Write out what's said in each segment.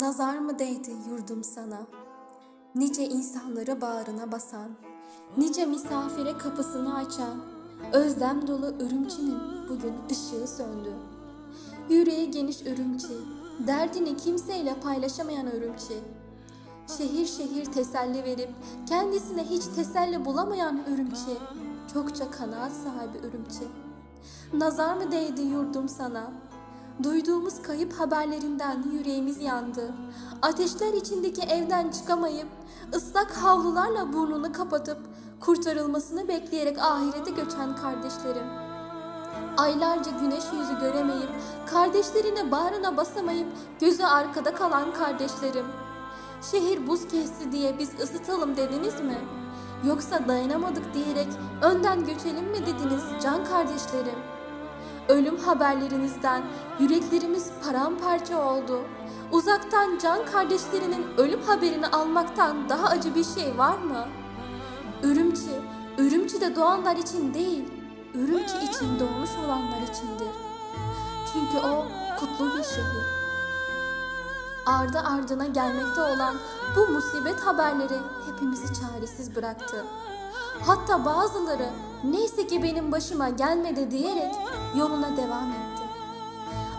Nazar mı değdi yurdum sana? Nice insanları bağrına basan, nice misafire kapısını açan, özlem dolu örümçinin bugün ışığı söndü. Yüreği geniş örümçi, derdini kimseyle paylaşamayan örümçi. Şehir şehir teselli verip kendisine hiç teselli bulamayan örümçi. Çokça kanaat sahibi örümçi. Nazar mı değdi yurdum sana? Duyduğumuz kayıp haberlerinden yüreğimiz yandı. Ateşler içindeki evden çıkamayıp, ıslak havlularla burnunu kapatıp, kurtarılmasını bekleyerek ahirete göçen kardeşlerim. Aylarca güneş yüzü göremeyip, kardeşlerine bağrına basamayıp, gözü arkada kalan kardeşlerim. Şehir buz kesti diye biz ısıtalım dediniz mi? Yoksa dayanamadık diyerek önden göçelim mi dediniz can kardeşlerim? Ölüm haberlerinizden yüreklerimiz paramparça oldu. Uzaktan can kardeşlerinin ölüm haberini almaktan daha acı bir şey var mı? Ürümçi, Ürümçi'de doğanlar için değil, Ürümçi için doğmuş olanlar içindir. Çünkü o kutlu bir şehir. Ardı ardına gelmekte olan bu musibet haberleri hepimizi çaresiz bıraktı. Hatta bazıları neyse ki benim başıma gelmedi diyerek yoluna devam etti.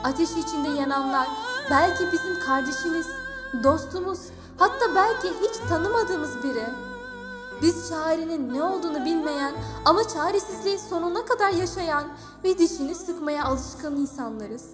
Ateşi içinde yananlar belki bizim kardeşimiz, dostumuz, hatta belki hiç tanımadığımız biri. Biz çarenin ne olduğunu bilmeyen ama çaresizliği sonuna kadar yaşayan ve dişini sıkmaya alışkın insanlarız.